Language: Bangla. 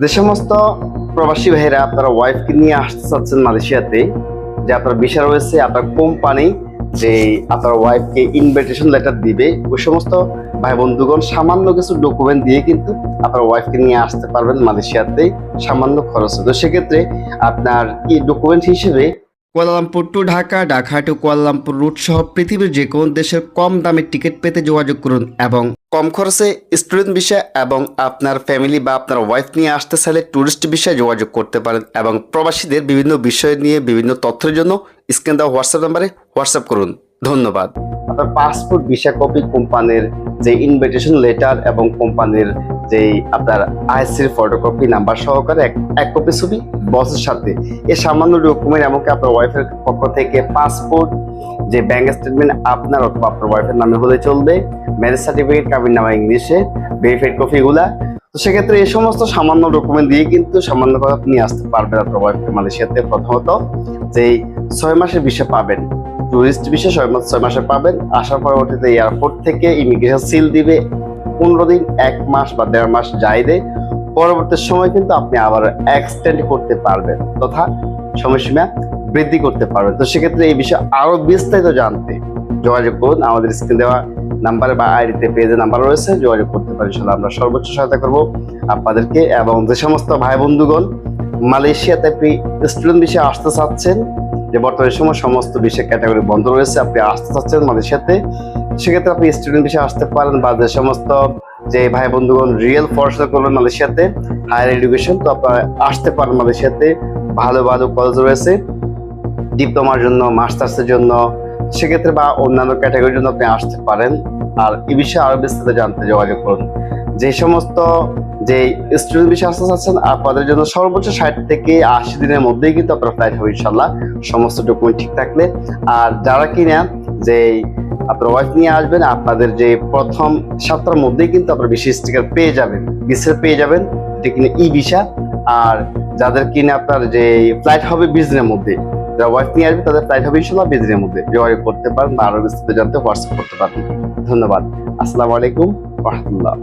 যে সমস্ত প্রবাসী ভাইরা আপনারা ওয়াইফকে নিয়ে আসতে চাচ্ছেন মালয়েশিয়াতে, যে আপনার বিষয় রয়েছে, আপনার কোম্পানি যে আপনার ওয়াইফকে ইনভাইটেশন লেটার দিবে, ওই সমস্ত ভাই বন্ধুগণ সামান্য কিছু ডকুমেন্ট দিয়ে কিন্তু আপনার ওয়াইফকে নিয়ে আসতে পারবেন মালয়েশিয়াতে সামান্য খরচ। তো সেক্ষেত্রে আপনার কি ডকুমেন্ট হিসেবে Kuala Lumpur to Dhaka Dhaka to Kuala Lumpur route সহ পৃথিবীর যে কোনো দেশের কম দামে টিকিট পেতে যোগাযোগ করুন এবং কম খরচে স্টুডেন্ট বিষয় এবং আপনার ফ্যামিলি বা আপনার ওয়াইফ নিয়ে আসতে চাইলে ট্যুরিস্ট বিষয়ে যোগাযোগ করতে পারেন এবং প্রবাসীদের বিভিন্ন বিষয় নিয়ে বিভিন্ন তথ্যের জন্য স্ক্রিন দেওয়া হোয়াটসঅ্যাপ নাম্বারে হোয়াটসঅ্যাপ করুন। ধন্যবাদ। আপনার পাসপোর্ট ভিসা কপি কোম্পানির যে ইনভিটেশন লেটার এবং কোম্পানির আপনার আইসির ফটোকপি নাম্বার সহকারে এক কপি ছবি বসের সাথে। সামান্য ডকুমেন্ট এমনকি আপনার ওয়াইফের পক্ষ থেকে পাসপোর্ট যে স্টেটমেন্ট আপনার অথবা আপনার ওয়াইফের নামে হলে চলবে ম্যারেজ সার্টিফিকেট কাবির নামা ইংলিশে ভেরিফাইড কপিগুলা তো সেক্ষেত্রে এই সমস্ত সামান্য ডকুমেন্ট দিয়ে কিন্তু সামান্য কথা আপনি আসতে পারবেন আপনার ওয়াইফকে মালয়েশিয়াতে প্রথমত। যে ছয় মাসের বিষয় পাবেন টুরিস্ট বিষয় ছয় মাস, ছয় মাসে পাবেন। আসার পরবর্তীতে এয়ারপোর্ট থেকে ইমিগ্রেশন সিল দিবে। পনেরো দিন, এক মাস বা দেড় মাস যাই দেয়। পরবর্তী সময় কিন্তু আপনি আবার এক্সটেন্ড করতে পারবেন তথা সময়সীমা বৃদ্ধি করতে পারবেন। তো সেক্ষেত্রে এই বিষয়ে আরও বিস্তারিত জানতে যোগাযোগ করুন। আমাদের স্ক্রিন দেওয়া নাম্বারে বা আইডিতে পেজে নাম্বার রয়েছে, যোগাযোগ করতে পারেন। ইনশাল্লাহ আমরা সর্বোচ্চ সহায়তা করব আপনাদেরকে এবং যে সমস্ত ভাই বন্ধুগণ মালয়েশিয়াতে আপনি স্টুডেন্ট বিষয়ে আসতে চাচ্ছেন, যে বর্তমানে সময় সমস্ত বিষয় ক্যাটাগরি বন্ধ রয়েছে, আপনি আসতে চাচ্ছেন মালয়েশিয়াতে সেক্ষেত্রে আপনি স্টুডেন্ট বিষয়ে আসতে পারেন বা যে সমস্ত যে ভাই বন্ধুগণ রিয়েল পড়াশোনা করবেন মালয়েশিয়াতে হায়ার এডুকেশন তো আপনারা আসতে পারেন মালয়েশিয়াতে, ভালো ভালো কলেজ রয়েছে ডিপ্লোমার জন্য মাস্টার্সের জন্য, সেক্ষেত্রে বা অন্যান্য ক্যাটাগরির জন্য আপনি আসতে পারেন। আর এই বিষয়ে আরও বিস্তারিত জানতে যোগাযোগ করুন। যে সমস্ত যে স্টুডেন্ট বিষয়ে আসতে চাচ্ছেন আপনাদের জন্য সর্বোচ্চ ষাট থেকে আশি দিনের মধ্যেই কিন্তু আপনার ফ্লাইট হবে, ইনশাল্লাহ। সমস্ত ডকুমেন্ট ঠিক থাকলে। আর যারা কিনা যে আপনার নিয়ে আসবেন, আপনাদের যে প্রথম সপ্তাহের মধ্যেই কিন্তু আপনার বিশেষ স্টিকার পেয়ে যাবেন বিশেষ পেয়ে যাবেন এটা কিনা ই ভিসা আর যাদের কিনা আপনার যে ফ্লাইট হবে বিজনেসের মধ্যে, যারা ওয়াইফ নিয়ে আসবে, তাদের ফ্লাইট হবে ইনশাল্লাহ বিজনেসের মধ্যে। যোগাযোগ করতে পারেন বা আরও বিস্তারিত জানতে হোয়াটসঅ্যাপ করতে পারেন ধন্যবাদ। আসসালামু আলাইকুম রহমতুল্লাহ।